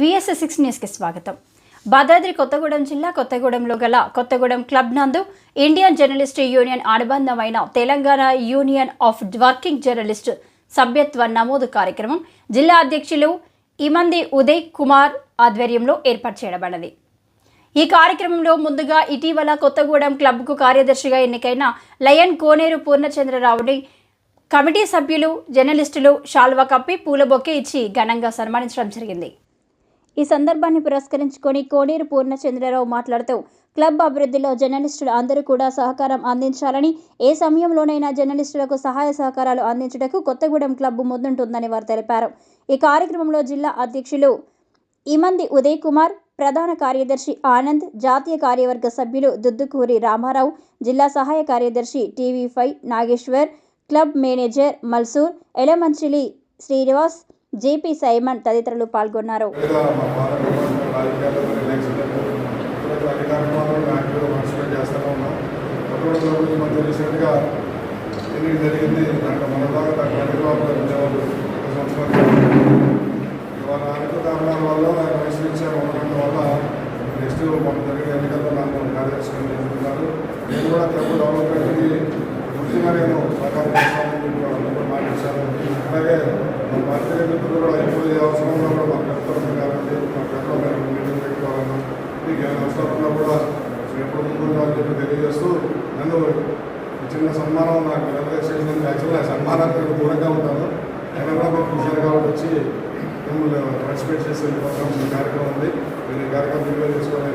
VS six న్యూస్కి స్వాగతం. భద్రాద్రి కొత్తగూడెం జిల్లా కొత్తగూడెంలో గల కొత్తగూడెం క్లబ్ నందు Indian journalist union అనుబంధమైన Telangana union of working journalist సభ్యత్వ నమోదు కార్యక్రమం జిల్లా అధ్యక్షులు ఇమంది ఉదయ్ కుమార్ ఆధ్వర్యంలో ఏర్పాటు చేయబడింది ఈ కార్యక్రమంలో ముందుగా ఇటీవల కొత్తగూడెం క్లబ్కు కార్యదర్శిగా ఎన్నికైన లయన్ కోనేరు పూర్ణచంద్రరావుని కమిటీ సభ్యులు జర్నలిస్టులు శాల్వా కప్పి పూల బొక్కే ఇచ్చి ఘనంగా సన్మానించడం జరిగింది. ఈ సందర్భాన్ని పురస్కరించుకొని కోడేరు పూర్ణచంద్రరావు మాట్లాడుతూ క్లబ్ అభివృద్ధిలో జర్నలిస్టులు అందరూ కూడా సహకారం అందించాలని ఏ సమయంలోనైనా జర్నలిస్టులకు సహాయ సహకారాలు అందించుటకు కొత్తగూడెం క్లబ్ ముందుంటుందని వారు తెలిపారు. ఈ కార్యక్రమంలో జిల్లా అధ్యక్షులు ఇమంది ఉదయ్ కుమార్ ప్రధాన కార్యదర్శి ఆనంద్ జాతీయ కార్యవర్గ సభ్యులు దుద్దుకూరి రామారావు జిల్లా సహాయ కార్యదర్శి TV five Nageshwar club manager Malsur Yelamanchili Srinivas JP Simon తదితరులు పాల్గొన్నారు. మా నెక్స్ట్ జరిగిన ఎన్నికల్లో కార్యదర్శిగా నేను కూడా క్లబ్ డెవలప్మెంట్కి నేను సహకారం చేస్తానని చెప్పి అలాగే కూడా ఎప్పుడు ఏ అవసరంలో కూడా మాకు చెప్తారు కాబట్టి మా మేము మీటింగ్ పెట్టుకోవాలన్నా మీకు ఏమైనా అవసరం కూడా ఎప్పుడు చెప్పి తెలియజేస్తూ నన్ను చిన్న సన్మానం నాకు రిలైజ్ యాక్చువల్గా సన్మానానికి దూరంగా ఉంటాను అయినా కూడా కాబట్టి వచ్చి మిమ్మల్ని పార్టిసిపేట్ చేసే కార్యక్రమం ఉంది మీరు ఈ కార్యక్రమం ప్రిపేర్ చేసుకొని